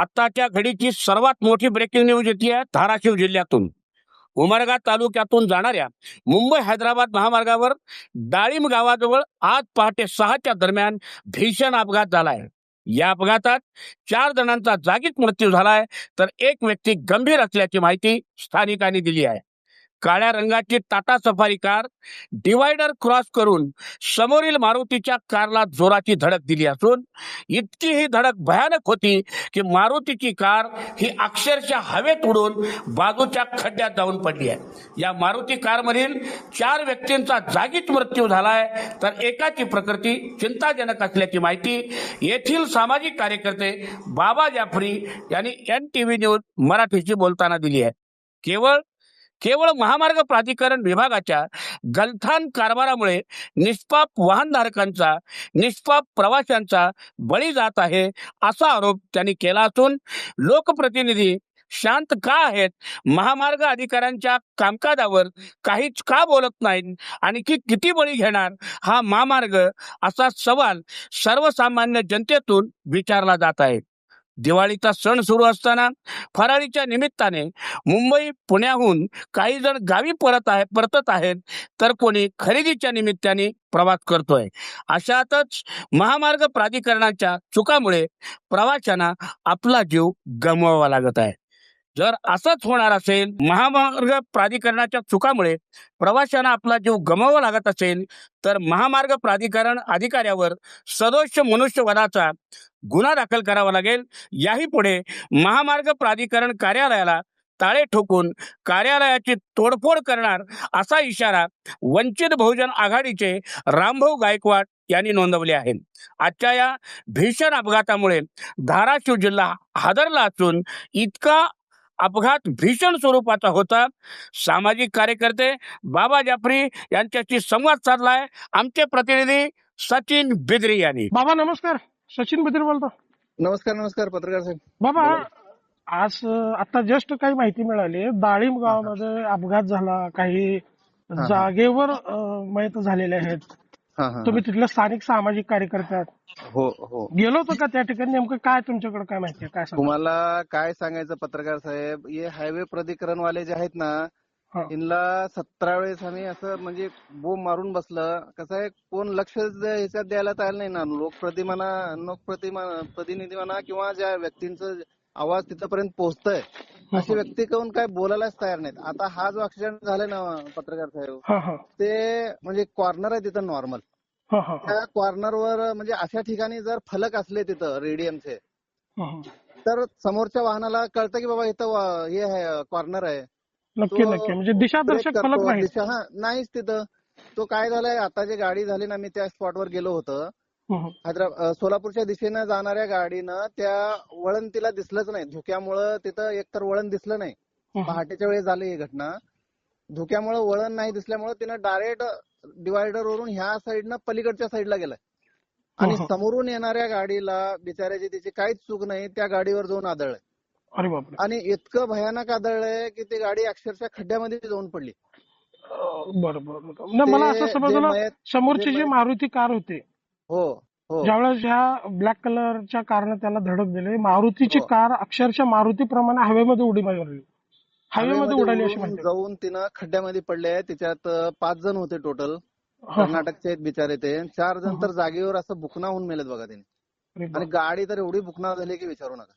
आत्ताच्या घडीची सर्वात मोठी ब्रेकिंग न्यूज येते आहे धाराशिव जिल्ह्यातून. उमरगा तालुक्यातून जाणाऱ्या मुंबई हैदराबाद महामार्गावर डाळिंब गावाजवळ आज पहाटे सहाच्या दरम्यान भीषण अपघात झाला आहे या अपघातात चार जणांचा जागीच मृत्यू झालाय तर एक व्यक्ती गंभीर असल्याची माहिती स्थानिकांनी दिली आहे. काळ्या रंगाची Tata safari car divider cross करून समोरील मारुतीच्या कारला जोराची धडक दिली असून इतकी ही धडक भयानक होती की मारुतीची कार ही अक्षरशः हवेत उडून बाजूच्या खड्ड्यात जाऊन पडली आहे. या मारुती कारमधील चार व्यक्तींचा जागीच मृत्यू झालाय. तर एकाची प्रकृती चिंताजनक असल्याची माहिती येथील सामाजिक कार्यकर्ते बाबा जाफरी यांनी एन टी व्ही न्यूज मराठीशी बोलताना दिली आहे. केवळ केवळ महामार्ग प्राधिकरण विभागाच्या गलथान कारभारामुळे निष्पाप वाहनधारकांचा निष्पाप प्रवाशांचा बळी जात आहे असा आरोप त्यांनी केला असून लोकप्रतिनिधी शांत का आहेत? महामार्ग अधिकाऱ्यांच्या कामकाजावर काहीच का बोलत नाहीत? आणि की किती बळी घेणार हा महामार्ग? असा सवाल सर्वसामान्य जनतेतून विचारला जात आहे. दिवाळीचा सण सुरू असताना फराळीच्या निमित्ताने मुंबई पुण्याहून काही जण गावी परत आहे परतत आहेत तर कोणी खरेदीच्या निमित्ताने प्रवास करतोय. अशातच महामार्ग प्राधिकरणाच्या चुकामुळे प्रवाशांना आपला जीव गमवावा लागत आहे. जर असंच होणार असेल महामार्ग प्राधिकरणाच्या चुकामुळे प्रवाशांना आपला जीव गमवावा लागत असेल तर महामार्ग प्राधिकरण अधिकाऱ्यावर सदोष मनुष्यवधाचा गुन्हा दाखल करावा लागेल. याही पुढे महामार्ग प्राधिकरण कार्यालयाला ताळे ठोकून कार्यालयाची तोडफोड करणार असा इशारा वंचित बहुजन आघाडीचे रामभाऊ गायकवाड यांनी नोंदवले आहे आजच्या या भीषण अपघातामुळे धाराशिव जिल्हा हादरला असून इतका अपघात भीषण स्वरूपाचा होता. सामाजिक कार्यकर्ते बाबा जाफरी यांच्याशी संवाद साधलाय. आमचे प्रतिनिधी सचिन बिद्री यांनी. बाबा नमस्कार. सचिन बिद्री बोलतो. नमस्कार नमस्कार पत्रकार साहेब. बाबा. आज आता जस्ट काही माहिती मिळाली. डाळिंब गावामध्ये अपघात झाला. काही. जागेवर मयत झालेले आहेत. तुम्ही तिथले स्थानिक सामाजिक कार्यकर्ते आहात. हो हो. गेलो होतो का त्या ठिकाणी? नेमकं काय तुमच्याकडे काय माहिती आहे? काय तुम्हाला काय सांगायचं पत्रकार साहेब? हे हायवे प्राधिकरण वाले जे आहेत ना. इनला सतरा वेळेस आम्ही असं म्हणजे बोंब मारून बसलं. कसं आहे कोण लक्ष ह्याच्यात द्यायला तयार नाही ना. लोकप्रतिमाना लोकप्रतिमा प्रतिनिधी म्हणा किंवा ज्या व्यक्तींचं आवाज तिथपर्यंत पोहोचतोय अशी व्यक्ती कोण काय बोलायलाच तयार नाहीत. आता हा जो ऍक्सिडेंट झालाय ना पत्रकार साहेब ते म्हणजे कॉर्नर आहे तिथं नॉर्मल. त्या कॉर्नरवर म्हणजे अशा ठिकाणी जर फलक असले तिथं रेडियमचे. तर समोरच्या वाहनाला कळतं की बाबा इथं हे आहे कॉर्नर आहे. नक्की नक्की. म्हणजे दिशादर्शक फलक नाही दिशा हा नाहीच तिथं. तो काय झालाय आता जे गाडी झाली ना मी त्या स्पॉटवर गेलो होतो. हैदराबाद सोलापूरच्या दिशेनं जाणाऱ्या गाडीनं त्या वळण तिला दिसलंच नाही. धुक्यामुळं तिथं एकतर वळण दिसलं नाही. पहाटेच्या वेळी झाली ही घटना. धुक्यामुळं वळण नाही दिसल्यामुळं तिनं डायरेक्ट डिवायडर वरून ह्या साईडनं पलीकडच्या साईडला गेलाय. आणि. समोरून येणाऱ्या गाडीला बिचाऱ्याची तिची काहीच चूक नाही त्या गाडीवर जाऊन आदळलंय. अरे बापरे आणि इतकं भयानक आदळलंय की ती गाडी अक्षरशः खड्ड्यामध्ये जाऊन पडली अं, बरं बरं बरं. नाही मला असं समजलं समोरची जे मारुती कार होती हो हो ज्यावेळेस ह्या ब्लॅक कलरच्या कारने त्याला धडक दिली मारुतीची हो. कार अक्षरशः मारुतीप्रमाणे हवेमध्ये उडी मारली हवेमध्ये उडाली अशी जाऊन तिनं खड्ड्यामध्ये पडले तिच्यात अं, पाच जण होते टोटल हा, हा. कर्नाटकचे आहेत बिचारे ते चार जण. तर जागेवर असं बुकना होऊन मेलेत बघा तिने अरे आणि. गाडी तर एवढी बुकना झाली की विचारू नका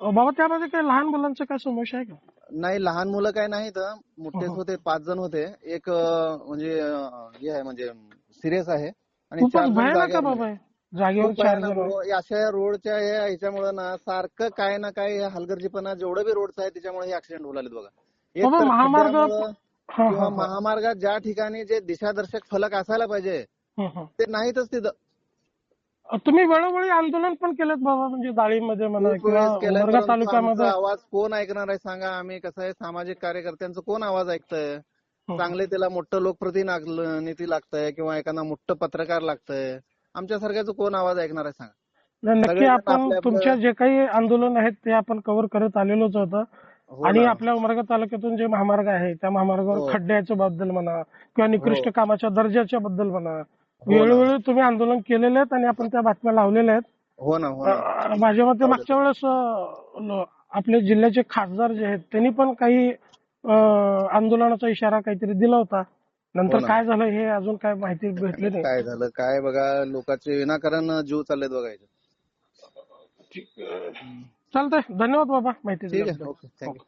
बाबा त्यामध्ये काही लहान मुलांचा काय समस्या आहे का नाही लहान मुलं काय नाहीत मोठेच हो. होते पाच जण होते एक अं, म्हणजे अं, हे आहे म्हणजे सिरियस आहे आणि चार खूपच जण भयानक आहे जागेवर बाबा मेले. हे. जागेवर खूप चार भयानक जण रो- अशा रोडच्या हे ह्याच्यामुळं ना सारखं काय ना काय हे हलगर्जीपणा जेवढं बी रोडचं आहे त्याच्यामुळे हे ऍक्सिडेंट होऊ लागलेत बघा एक बाबा, तर महामार्ग- खड्ड्यामुळं हा, किंवा हा, हा. महामार्गात ज्या ठिकाणी जे दिशादर्शक फलक असायला पाहिजे हं, हं. ते नाहीतच तिथं तुम्ही वेळोवेळी आंदोलन पण केलेत बाबा म्हणजे दाळीमध्ये म्हणा किंवा उमरगा तालुक्यामध्ये आवाज कोण ऐकणार आहे सांगा आम्ही कसं आहे सामाजिक कार्यकर्त्यांचं कोण आवाज ऐकतंय हं. चांगले त्याला मोठं लोकप्रतिनिधी लागतंय किंवा एखादा मोठं पत्रकार लागतंय आमच्यासारख्याचं कोण आवाज ऐकणार आहे सांगा नक्की आपण तुमच्या जे काही आंदोलन आहेत ते आपण कव्हर करत आलेलोच होतं हो आणि. आपल्या उमरगा तालुक्यातून जे महामार्ग आहे त्या महामार्गावर हो. खड्ड्याच्या बद्दल म्हणा किंवा निकृष्ट हो. कामाच्या दर्जाच्या बद्दल म्हणा हो. वेळोवेळी तुम्ही आंदोलन केलेले आहेत आणि आपण त्या बातम्या लावलेल्या आहेत. हो ना हो ना. मते मागच्या वेळेस अं, आपले जिल्ह्याचे खासदार जे आहेत त्यांनी पण काही अं, आंदोलनाचा इशारा काहीतरी दिला होता. हो नंतर ना. काय झालं हे अजून काय माहिती भेटली नाही. काय झालं काय बघा लोकांचे विनाकारण जीव चाललेत बघायचे चालतंय. धन्यवाद बाबा माहिती ठीक आहे दिल्याबद्दल. Okay thank you